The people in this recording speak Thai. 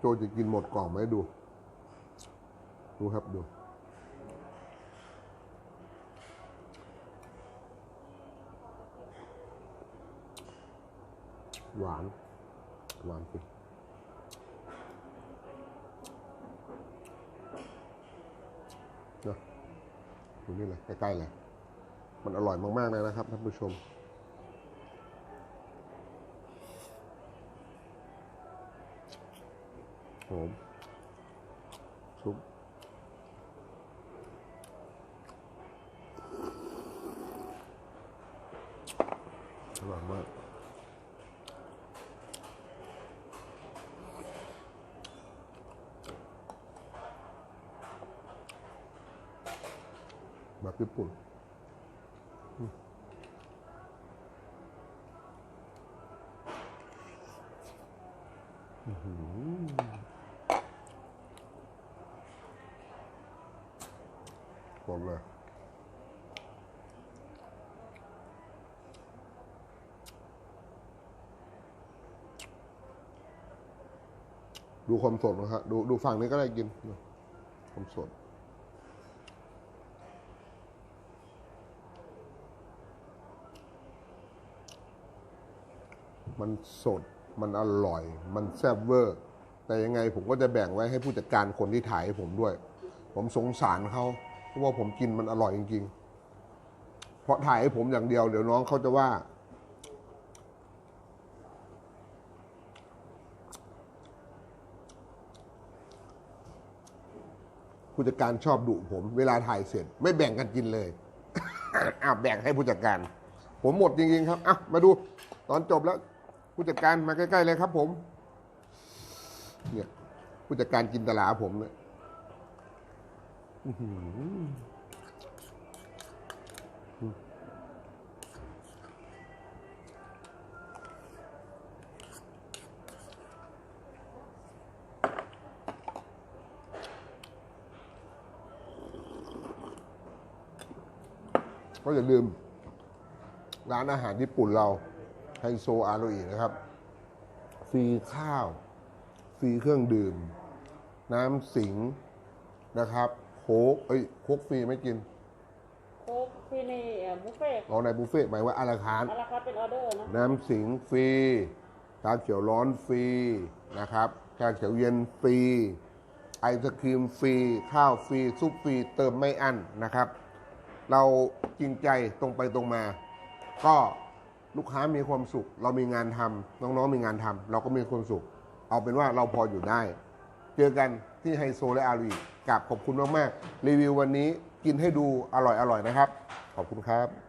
โจจะกินหมดกล่องไหมดู ดูครับดู หวาน หวานสิเนะดูนี่เลยใกล้ๆเลย มันอร่อยมาก ๆ เลยนะครับท่านผู้ชม หอมซุปอร่อยมากแบบญี่ปุ่นอืม อื้อหือหมดเลยดูความสดนะครับดูดูฝั่งนี้ก็ได้กิน ความสด มันสด มันอร่อย มันแซ่บเวอร์ แต่ยังไงผมก็จะแบ่งไว้ให้ผู้จัดการคนที่ถ่ายให้ผมด้วย ผมสงสารเขา ราะว่าผมกินมันอร่อยจริงๆ เพราะถ่ายให้ผมอย่างเดียว เดี๋ยวน้องเขาจะว่า ผู้จัดการชอบดุผม เวลาถ่ายเสร็จ ไม่แบ่งกันกินเลยอาแบ่งให้ผู้จัดการ ผมหมดจริงๆครับอะมาดู ตอนจบแล้ว ผู้จัดการมาใกล้ๆเลยครับ ผม เนี่ยผู้จัดการกินตลาผมเนี่ย ก็อย่าลืม ร้านอาหารญี่ปุ่นเราไฮโซอาโรอีนะครับฟรีข้าวฟรีเครื่องดื่ม น้ำสิงนะครับ โค้กเอ้ยโค้กฟรีไม่กินโค้กที่นี่เอ่อบุฟเฟ่ต์เอาในบุฟเฟ่ต์หมายว่าอาราคาร์ทอาราคาร์ทเป็นออเดอร์นะน้ำสิงฟรี ชาเขียวร้อนฟรีนะครับ ชาเขียวเย็นฟรี ไอศครีมฟรี ข้าวฟรี ซุปฟรี เติมไม่อั้นนะครับ เราจริงใจตรงไปตรงมา ก็ลูกค้ามีความสุข เรามีงานทำน้องๆมีงานทำเราก็มีความสุข เอาเป็นว่าเราพออยู่ได้ เจอกันที่ไฮโซและอารี กับขอบคุณมากๆ รีวิววันนี้กินให้ดูอร่อยๆนะครับ ขอบคุณครับ